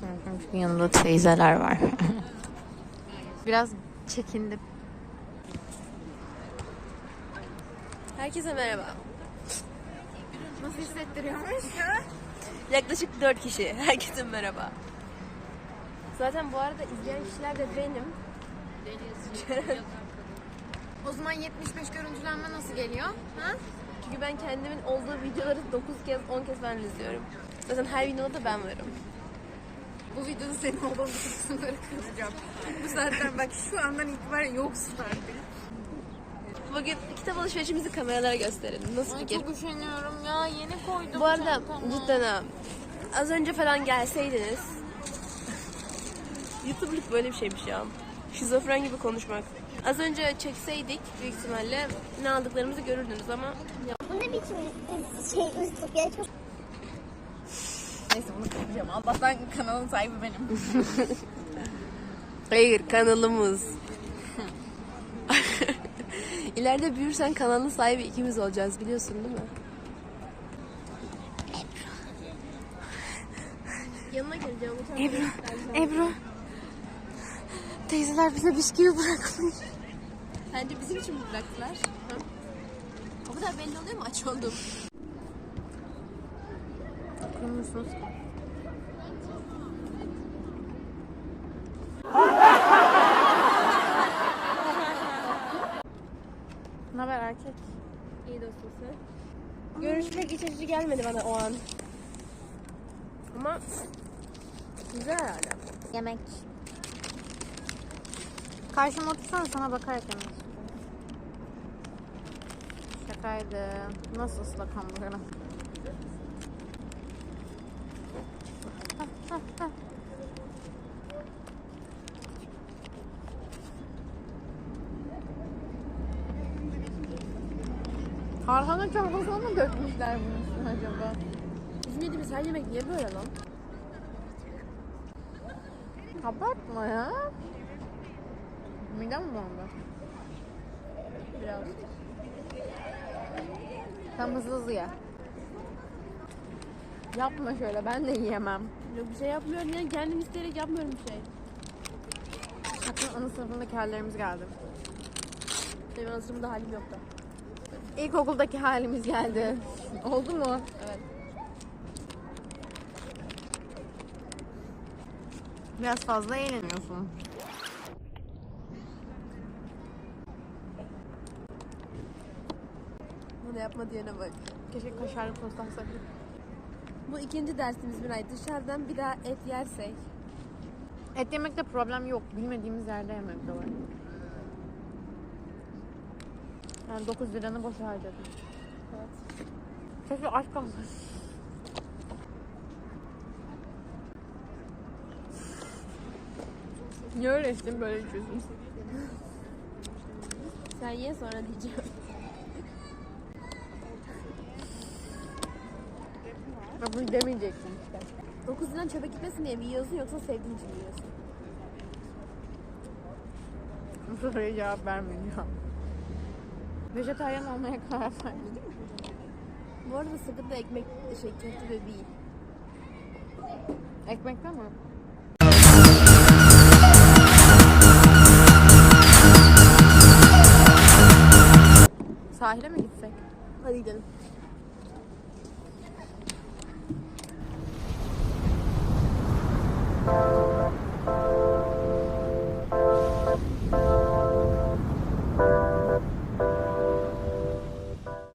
Çünkü yanımda teyzeler var. Biraz çekindim. Herkese merhaba. Nasıl hissettiriyormuş? Yaklaşık 4 kişi. Herkese merhaba. Zaten bu arada izleyen kişiler de benim. O zaman 75 görüntülenme nasıl geliyor? Ha? Çünkü ben kendimin olduğu videoları 9 kez 10 kez ben izliyorum. Zaten her videoda da ben varım. Bu videoda senin olduğun bütün kısımları kıracağım. Bu saatten bak şu andan itibaren yoksun artık. Bugün kitap alışverişimizi kameralara gösterelim. Nasıl Ay fikir? çok üşeniyorum ya yeni koydum. Bu arada çantama. cidden ha. Az önce falan gelseydiniz. YouTube'luk böyle bir şeymiş ya. Şizofren gibi konuşmak. Az önce çekseydik büyük ihtimalle ne aldıklarımızı görürdünüz ama Bu ne biçim şey üslup ya çok Neyse bunu kıracağım. Allah'tan kanalın sahibi benim. Hayır kanalımız. İleride büyürsen kanalın sahibi ikimiz olacağız biliyorsun değil mi? Yanına geleceğim. Ebru, Ebru. Teyzeler bize bisküvi bırakmış. Bence bizim için mi bıraktılar? O kadar belli oluyor mu aç oldum? Bakıyor musunuz? Ne haber erkek? İyi dostum sen. Görüşmek iç açıcı gelmedi bana o an. Ama güzel herhalde. Yemek. Karşıma otursana sana bakarak yemek istiyorum. Şakaydı. Nasıl ıslak hamburgerim? Tarhana çorbasına mı dökmüşler bunun üstüne acaba? Bizim yediğimiz her yemek niye böyle lan? Abartma ya. Midem mi bulandı? Biraz. Tam hızlı hızlı ye. Yapma şöyle ben de yiyemem. Yok bir şey yapmıyorum ya. Kendim isteyerek yapmıyorum bir şey. Bakın ana sınıfındaki hallerimiz geldi. Benim anasırımda halim yoktu. İlkokuldaki halimiz geldi. Oldu mu? Evet. Biraz fazla eğleniyorsun. Bunu yapma diyene bak. Keşke kaşarlı tost. Bu ikinci dersimiz Miray. Dışarıdan bir daha et yersek. Et yemekte problem yok. Bilmediğimiz yerde yemek de var. Yani 9 liranı boşa harcadım. Evet. Keşke aç kalsın. Niye öyle içtin böyle içiyorsun? Sen ye sonra diyeceğim. Ya bunu demeyeceksin işte. 9 liran çöpe gitmesin diye mi yiyorsun yoksa sevdiğin için mi yiyorsun? Bu soruya cevap vermeyeceğim. Vejetaryen olmaya karar verdim. Bu arada sıkıntı ekmek şey köfte de değil. Ekmekte mi? Sahile mi gitsek? Hadi gidelim.